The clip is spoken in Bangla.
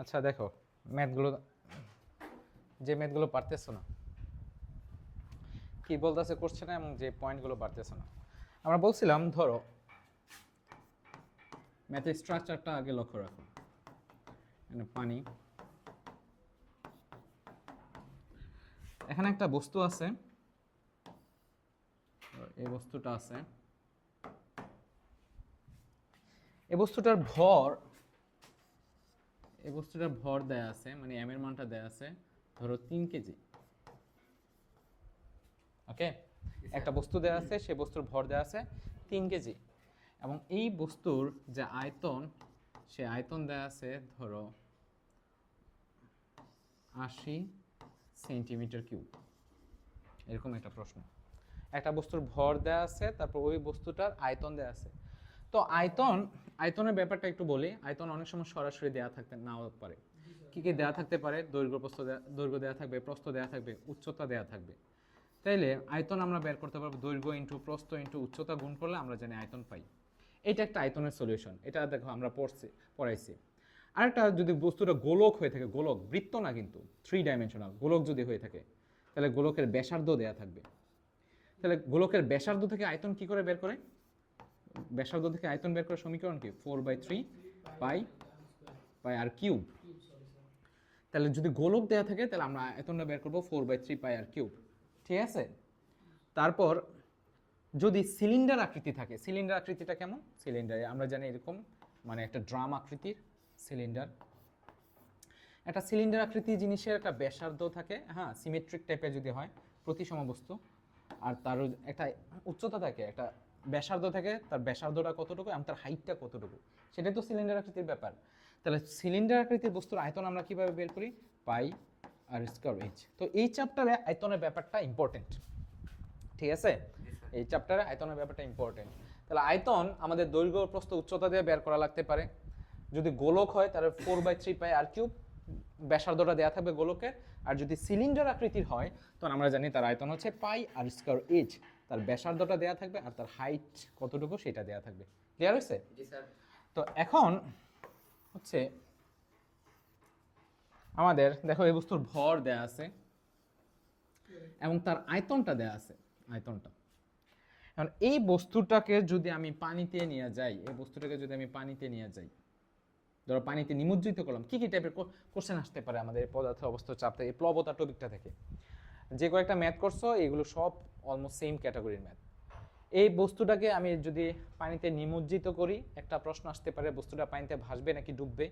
আচ্ছা দেখো, ম্যাথগুলো, যে ম্যাথগুলো পারতেছো না, কি বলতেছে করছে না এবং যে পয়েন্টগুলো পারতেছো না। আমরা বলছিলাম, ধরো, ম্যাথের স্ট্রাকচারটা আগে লক্ষ্য রাখো। এখানে পানি। এখানে একটা বস্তু আছে। এই বস্তুটা আছে। এই বস্তুটার ভর এই বস্তুটার ভর দেয়া আছে মানে এম এর মানটা দেয়া আছে ধরো তিন কেজি। ওকে একটা বস্তু দেয়া আছে সেই বস্তুর ভর দেয়া আছে তিন কেজি। এবং এই বস্তুর যে আয়তন সে আয়তন দেয়া আছে ধরো আশি সেন্টিমিটার কিউব। এরকম একটা প্রশ্ন। একটা বস্তুর ভর দেয়া আছে তারপর ওই বস্তুটার আয়তন দেয়া আছে। তো আয়তন, আয়তনের ব্যাপারটা একটু বলি। আয়তন অনেক সময় সরাসরি দেয়া থাকতে নাও পারে। কি কি দেয়া থাকতে পারে? দৈর্ঘ্য, প্রস্থ দৈর্ঘ্য দেয়া থাকবে, প্রস্থ দেয়া থাকবে, উচ্চতা দেয়া থাকবে। তাইলে আয়তন আমরা বের করতে পারব দৈর্ঘ্য ইন্টু প্রস্থ ইন্টু উচ্চতা গুণ করলে আমরা জানি আয়তন পাই। এটা একটা আয়তনের সলিউশন এটা দেখো আমরা পড়ছি, পড়াইছি। আরেকটা যদি বস্তুটা গোলক হয়ে থাকে, গোলক, বৃত্ত না কিন্তু থ্রি ডাইমেনশনাল গোলক যদি হয়ে থাকে, তাহলে গোলকের ব্যাসার্ধ দেয়া থাকবে। তাহলে গোলকের ব্যাসার্ধ থেকে আয়তন কি করে বের করে? ব্যাসার্ধ থেকে আয়তন বের করার সমীকরণ কি? Four by three pi pi r cube তাহলে যদি গোলক দেয়া থাকে, তাহলে আমরা আয়তনটা বের করব four by three pi r cube ঠিক আছে? তারপর যদি সিলিন্ডার আকৃতি থাকে সিলিন্ডার আকৃতিটা কেমন? সিলিন্ডারে আমরা জানি এরকম মানে একটা ড্রাম আকৃতির সিলিন্ডার একটা সিলিন্ডার আকৃতি জিনিসের একটা ব্যাসার্ধ থাকে হ্যাঁ সিমেট্রিক টাইপের যদি হয়, প্রতিসম বস্তু, আর তার একটা উচ্চতা থাকে, একটা ব্যাসার্ধ থাকে তার ব্যাসার্ধটা কতটুকু এবং তার হাইটটা কতটুকু? সেটাই তো সিলিন্ডার আকৃতির ব্যাপার। তাহলে সিলিন্ডার আকৃতির বস্তুর আয়তন আমরা কীভাবে বের করি? পাই আর স্কোয়ার এইচ তো এই চ্যাপ্টারে আয়তনের ব্যাপারটা ইম্পর্টেন্ট ঠিক আছে? এই চ্যাপ্টারে আয়তনের ব্যাপারটা ইম্পর্টেন্ট তাহলে আয়তন আমাদের দৈর্ঘ্য প্রস্থ উচ্চতা দিয়ে বের করা লাগতে পারে। যদি গোলক হয় তাহলে four by three pi r cube ব্যাসার্ধটা দেওয়া থাকবে গোলকের। আর যদি সিলিন্ডার আকৃতির হয় তখন আমরা জানি তার আয়তন হচ্ছে পাই আর স্কোয়ার এইচ তার ব্যাসার্ধটা দেওয়া থাকবে আর তার হাইট কতটুকু সেটা দেওয়া থাকবে। ক্লিয়ার হয়েছে? তো এখন হচ্ছে আমাদের দেখো এই বস্তুর ভর দেয়া আছে এবং তার আয়তনটা দেয়া আছে আয়তনটা। এখন এই বস্তুটাকে যদি আমি পানিতে নিয়ে যাই এই বস্তুটাকে যদি আমি পানিতে নিয়ে যাই ধরো পানিতে নিমজ্জিত করলাম কি কি টাইপের কোশ্চেন আসতে পারে আমাদের পদার্থ অবস্থা চাপ থেকে এই প্লবতা টপিকটা থেকে? যে কয়েকটা ম্যাথ করছ, এগুলো সব অলমোস্ট সেম ক্যাটাগরির ম্যাথ এই বস্তুটাকে আমি যদি পানিতে নিমজ্জিত করি, একটা প্রশ্ন আসতে পারে, বস্তুটা পানিতে ভাসবে নাকি ডুববে?